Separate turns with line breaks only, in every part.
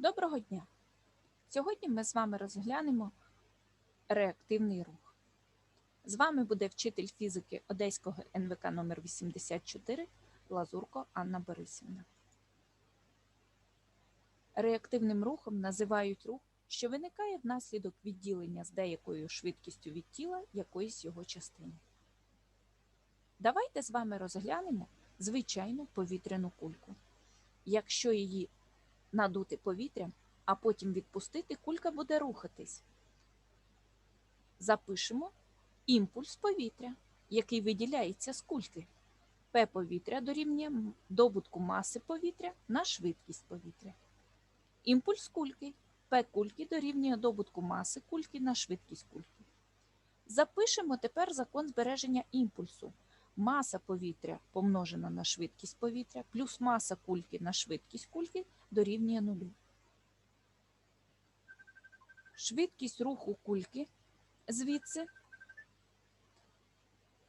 Доброго дня! Сьогодні ми з вами розглянемо реактивний рух. З вами буде вчитель фізики Одеського НВК номер 84 Лазурко Анна Борисівна. Реактивним рухом називають рух, що виникає внаслідок відділення з деякою швидкістю від тіла якоїсь його частини. Давайте з вами розглянемо звичайну повітряну кульку. Якщо її надути повітрям, а потім відпустити, кулька буде рухатись. Запишемо імпульс повітря, який виділяється з кульки. П повітря дорівнює добутку маси повітря на швидкість повітря. Імпульс кульки П кульки дорівнює добутку маси кульки на швидкість кульки. Запишемо тепер закон збереження імпульсу. Маса повітря помножена на швидкість повітря плюс маса кульки на швидкість кульки дорівнює нулю. Швидкість руху кульки звідси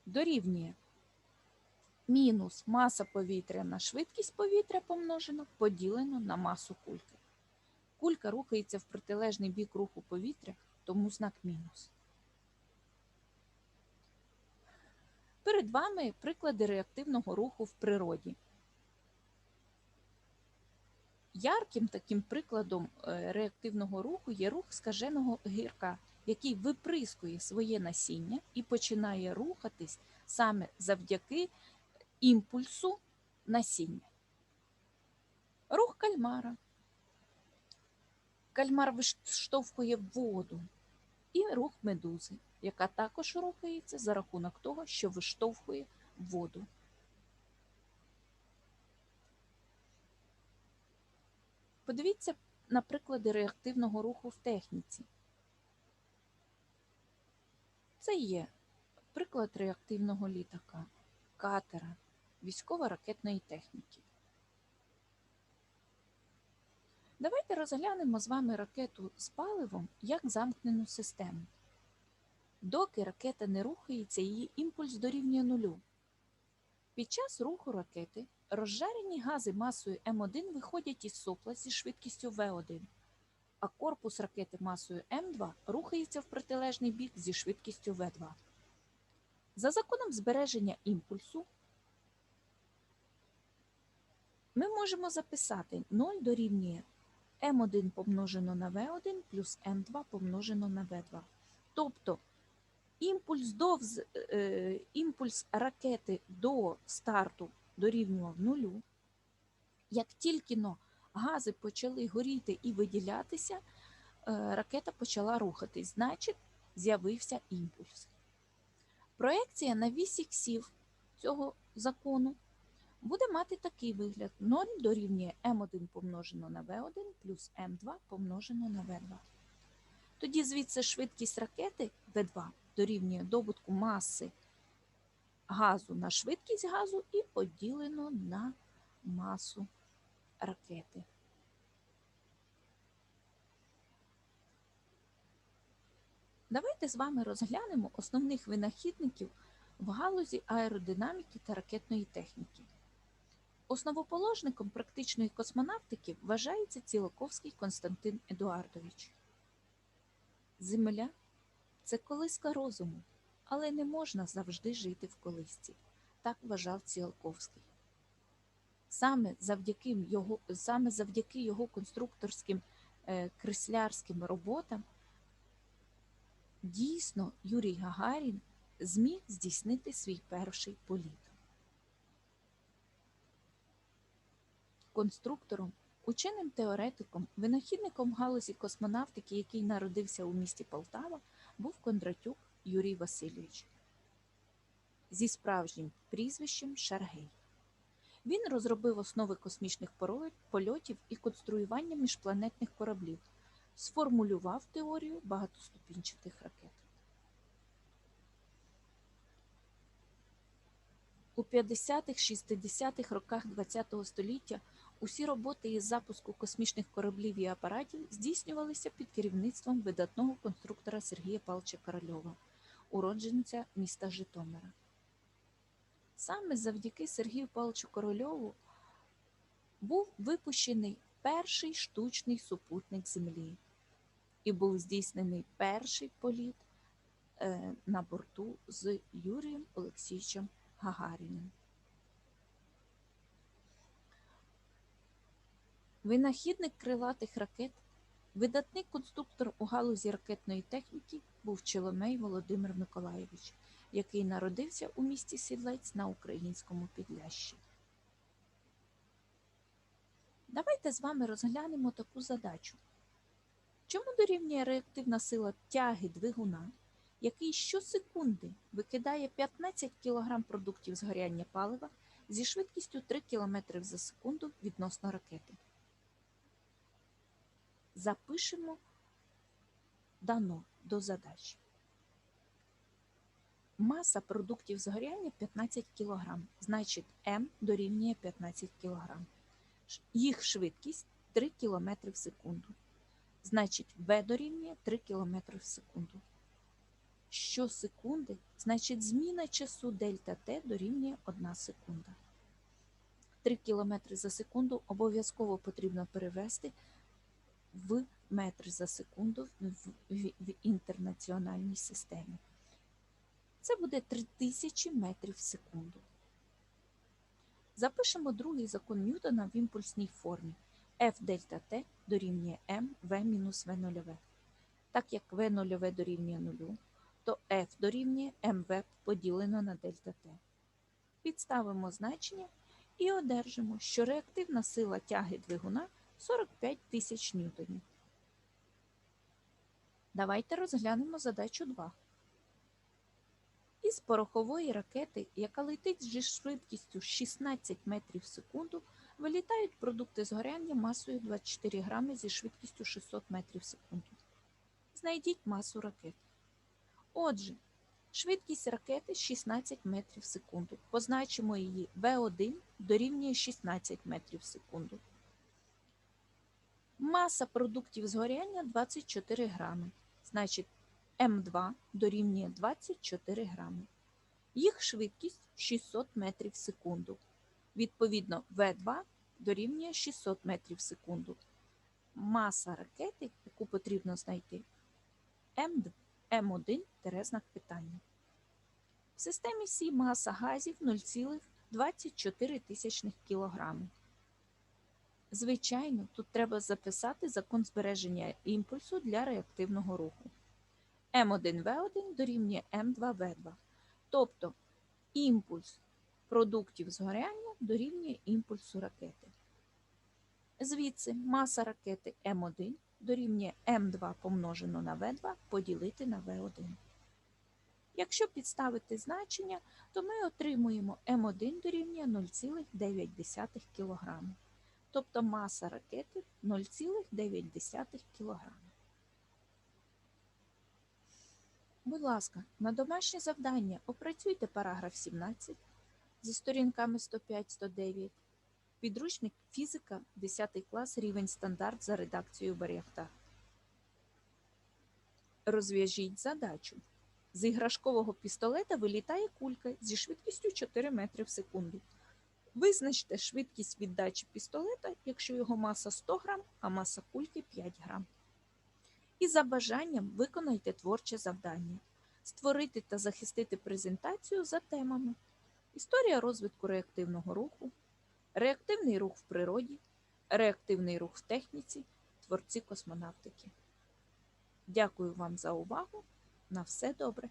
дорівнює мінус маса повітря на швидкість повітря помножено поділено на масу кульки. Кулька рухається в протилежний бік руху повітря, тому знак мінус. Перед вами приклади реактивного руху в природі. Ярким таким прикладом е, реактивного руху є рух скаженого гірка, який виприскує своє насіння і починає рухатись саме завдяки імпульсу насіння. Рух кальмара. Кальмар виштовхує воду і рух медузи, яка також рухається за рахунок того, що виштовхує воду. Подивіться на приклади реактивного руху в техніці. Це є приклад реактивного літака, катера, військово-ракетної техніки. Давайте розглянемо з вами ракету з паливом як замкнену систему. Доки ракета не рухається, її імпульс дорівнює нулю. Під час руху ракети розжарені гази масою М1 виходять із сопла зі швидкістю В1, а корпус ракети масою М2 рухається в протилежний бік зі швидкістю В2. За законом збереження імпульсу ми можемо записати 0 дорівнює М1 помножено на В1 плюс М2 помножено на В2. Тобто імпульс, до, е, імпульс ракети до старту дорівнював нулю. Як тільки но гази почали горіти і виділятися, е, ракета почала рухатись, значить, з'явився імпульс. Проекція на вісі іксів цього закону буде мати такий вигляд: 0 дорівнює М1 помножено на В1 плюс М2 помножено на В2. Тоді звідси швидкість ракети В2 дорівнює добутку маси газу на швидкість газу і поділено на масу ракети. Давайте з вами розглянемо основних винахідників в галузі аеродинаміки та ракетної техніки. Основоположником практичної космонавтики вважається Цілоковський Константин Едуардович. Земля це колиска розуму, але не можна завжди жити в колисці. Так вважав Ціолковський. Саме завдяки його саме завдяки його конструкторським е, креслярським роботам дійсно Юрій Гагарін зміг здійснити свій перший політ. Конструктором, ученим теоретиком, винахідником галузі космонавтики, який народився у місті Полтава, був Кондратюк Юрій Васильович зі справжнім прізвищем Шаргей. Він розробив основи космічних польотів і конструювання міжпланетних кораблів, сформулював теорію багатоступінчатих ракет. У 50-60-х роках ХХ століття усі роботи із запуску космічних кораблів і апаратів здійснювалися під керівництвом видатного конструктора Сергія Павловича Корольова, уродженця міста Житомира. Саме завдяки Сергію Павловичу Корольову був випущений перший штучний супутник Землі і був здійснений перший політ е, на борту з Юрієм Олексійовичем Гагаріним. Винахідник крилатих ракет, видатний конструктор у галузі ракетної техніки був Челомей Володимир Миколайович, який народився у місті Сідлець на українському Підлящі. Давайте з вами розглянемо таку задачу. Чому дорівнює реактивна сила тяги двигуна, який щосекунди викидає 15 кг продуктів згоряння палива зі швидкістю 3 км за секунду відносно ракети? Запишемо дано до задачі. Маса продуктів згоряння 15 кг, значить М дорівнює 15 кг. Їх швидкість 3 км в секунду. Значить, В дорівнює 3 км в секунду. Щосекунди, значить, зміна часу дельта Т дорівнює 1 секунда. 3 км за секунду обов'язково потрібно перевести в метри за секунду в інтернаціональній системі. Це буде 3000 метрів в секунду. Запишемо другий закон Ньютона в імпульсній формі. F дельта T дорівнює m v мінус v нульове. Так як v нульове дорівнює нулю, то F дорівнює mv поділено на дельта T. Підставимо значення і одержимо, що реактивна сила тяги двигуна 45 тисяч ньютонів. Давайте розглянемо задачу 2. Із порохової ракети, яка летить зі швидкістю 16 метрів в секунду, вилітають продукти згоряння масою 24 грами зі швидкістю 600 метрів в секунду. Знайдіть масу ракети. Отже, швидкість ракети 16 метрів в секунду. Позначимо її В1 дорівнює 16 метрів в секунду. Маса продуктів згоряння 24 грами. Значить, М2 дорівнює 24 грами. Їх швидкість 600 метрів в секунду. Відповідно, В2 дорівнює 600 метрів в секунду. Маса ракети, яку потрібно знайти, М1 знак питання. В системі Сі маса газів 0,24 тисячних кілограми. Звичайно, тут треба записати закон збереження імпульсу для реактивного руху. М1В1 дорівнює М2В2. Тобто імпульс продуктів згоряння дорівнює імпульсу ракети. Звідси маса ракети М1 дорівнює М2 помножено на В2 поділити на В1. Якщо підставити значення, то ми отримуємо М1 дорівнює 0,9 кг. Тобто маса ракети 0,9 кг. Будь ласка, на домашнє завдання опрацюйте параграф 17 зі сторінками 105-109. Підручник фізика 10 клас рівень стандарт за редакцією Баряхта. Розв'яжіть задачу. З іграшкового пістолета вилітає кулька зі швидкістю 4 метри в секунду. Визначте швидкість віддачі пістолета, якщо його маса 100 грам, а маса кульки 5 грам. І за бажанням виконайте творче завдання. Створити та захистити презентацію за темами. Історія розвитку реактивного руху, реактивний рух в природі, реактивний рух в техніці, творці космонавтики. Дякую вам за увагу. На все добре!